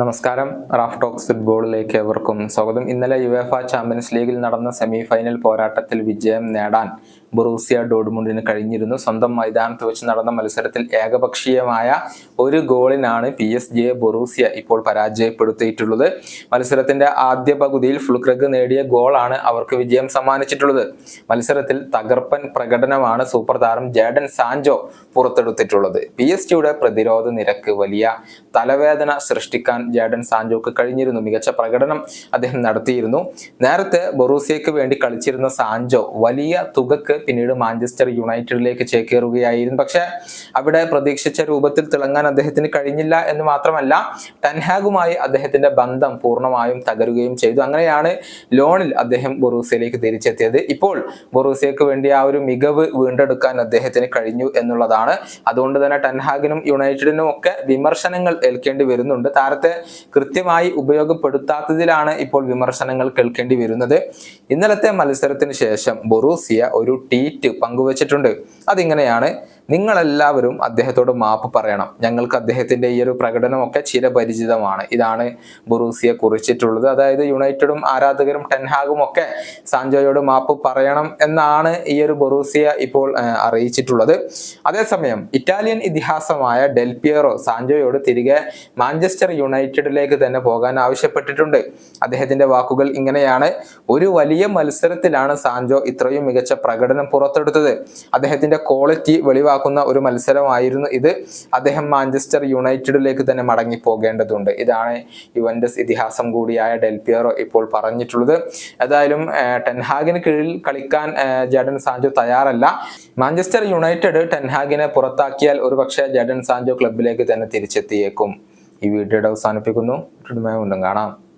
നമസ്കാരം. Raf talks ഫുട്ബോളിലേക്ക് ഏവർക്കും സ്വാഗതം. ഇന്നലെ യുവേഫ ചാമ്പ്യൻസ് ലീഗിൽ നടന്ന സെമി ഫൈനൽ പോരാട്ടത്തിൽ വിജയം നേടാൻ ബൊറൂസിയ ഡോഡ്മുണ്ടിന് കഴിഞ്ഞിരുന്നു. സ്വന്തം മൈതാനത്ത് വെച്ച് നടന്ന മത്സരത്തിൽ ഏകപക്ഷീയമായ ഒരു ഗോളിനാണ് പി എസ് ജെ ബൊറൂസിയ ഇപ്പോൾ പരാജയപ്പെടുത്തിയിട്ടുള്ളത്. മത്സരത്തിന്റെ ആദ്യ പകുതിയിൽ ഫുൾക്രഗ് നേടിയ ഗോളാണ് അവർക്ക് വിജയം സമ്മാനിച്ചിട്ടുള്ളത്. മത്സരത്തിൽ തകർപ്പൻ പ്രകടനമാണ് സൂപ്പർ താരം ജേഡൻ സാൻജോ പുറത്തെടുത്തിട്ടുള്ളത്. പി എസ് ജിയുടെ പ്രതിരോധ നിരക്ക് വലിയ തലവേദന സൃഷ്ടിക്കാൻ ജേഡൻ സാഞ്ചോക്ക് കഴിഞ്ഞിരുന്നു. മികച്ച പ്രകടനം അദ്ദേഹം നടത്തിയിരുന്നു. നേരത്തെ ബൊറൂസിയയ്ക്ക് വേണ്ടി കളിച്ചിരുന്ന സാൻജോ വലിയ തുകക്ക് പിന്നീട് മാഞ്ചസ്റ്റർ യുണൈറ്റഡിലേക്ക് ചേക്കേറുകയായിരുന്നു. പക്ഷെ അവിടെ പ്രതീക്ഷിച്ച രൂപത്തിൽ തിളങ്ങാൻ അദ്ദേഹത്തിന് കഴിഞ്ഞില്ല എന്ന് മാത്രമല്ല ടൻഹാഗുമായി അദ്ദേഹത്തിന്റെ ബന്ധം പൂർണമായും തകരുകയും ചെയ്തു. അങ്ങനെയാണ് ലോണിൽ അദ്ദേഹം ബൊറൂസിയയിലേക്ക് തിരിച്ചെത്തിയത്. ഇപ്പോൾ ബൊറൂസിയക്ക് വേണ്ടി ആ ഒരു മികവ് വീണ്ടെടുക്കാൻ അദ്ദേഹത്തിന് കഴിഞ്ഞു എന്നുള്ളതാണ്. അതുകൊണ്ട് തന്നെ ടൻഹാഗിനും യുണൈറ്റഡിനും ഒക്കെ വിമർശനങ്ങൾ ഏൽക്കേണ്ടി വരുന്നുണ്ട്. താരത്തെ കൃത്യമായി ഉപയോഗപ്പെടുത്താത്തതിലാണ് ഇപ്പോൾ വിമർശനങ്ങൾ കേൾക്കേണ്ടി വരുന്നത്. ഇന്നലത്തെ മത്സരത്തിന് ശേഷം ബൊറൂസിയ ഒരു ട്വീറ്റ് പങ്കുവച്ചിട്ടുണ്ട്. അതിങ്ങനെയാണ് നിങ്ങളെല്ലാവരും അദ്ദേഹത്തോട് മാപ്പ് പറയണം. ഞങ്ങൾക്ക് അദ്ദേഹത്തിന്റെ ഈ ഒരു പ്രകടനമൊക്കെ ചിരപരിചിതമാണ് ഇതാണ് ബുറൂസിയെ കുറിച്ചിട്ടുള്ളത്. അതായത് യുണൈറ്റഡും ആരാധകരും ടെൻഹാഗും ഒക്കെ സാഞ്ചോയോട് മാപ്പ് പറയണം എന്നാണ് ഈ ഒരു ബൊറൂസിയ ഇപ്പോൾ അറിയിച്ചിട്ടുള്ളത്. അതേസമയം ഇറ്റാലിയൻ ഇതിഹാസമായ ഡെൽപിയറോ സാഞ്ചോയോട് തിരികെ മാഞ്ചസ്റ്റർ യുണൈറ്റഡിലേക്ക് തന്നെ പോകാൻ ആവശ്യപ്പെട്ടിട്ടുണ്ട്. അദ്ദേഹത്തിന്റെ വാക്കുകൾ ഇങ്ങനെയാണ്. ഒരു വലിയ മത്സരത്തിലാണ് സാഞ്ചോ ഇത്രയും മികച്ച പ്രകടനം പുറത്തെടുത്തത്. അദ്ദേഹത്തിന്റെ ക്വാളിറ്റി വെളിവാക്കുന്ന ഒരു മത്സരമായിരുന്നു ഇത്. അദ്ദേഹം മാഞ്ചസ്റ്റർ യുണൈറ്റഡിലേക്ക് തന്നെ മടങ്ങി പോകേണ്ടതുണ്ട് ഇതാണ് യുവൻഡസ് ഇതിഹാസം കൂടിയായ ഡെൽപിയറോ ഇപ്പോൾ പറഞ്ഞിട്ടുള്ളത്. ഏതായാലും ടെൻഹാഗിന് കീഴിൽ കളിക്കാൻ ജഡൻ സാഞ്ചോ തയ്യാറല്ല. മാഞ്ചസ്റ്റർ യുണൈറ്റഡ് ടെൻഹാഗിനെ പുറത്താക്കിയാൽ ഒരുപക്ഷെ ജഡൻ സാഞ്ചോ ക്ലബിലേക്ക് തന്നെ തിരിച്ചെത്തിയേക്കും. ഈ വീഡിയോയുടെ അവസാനിപ്പിക്കുന്നു. കാണാം.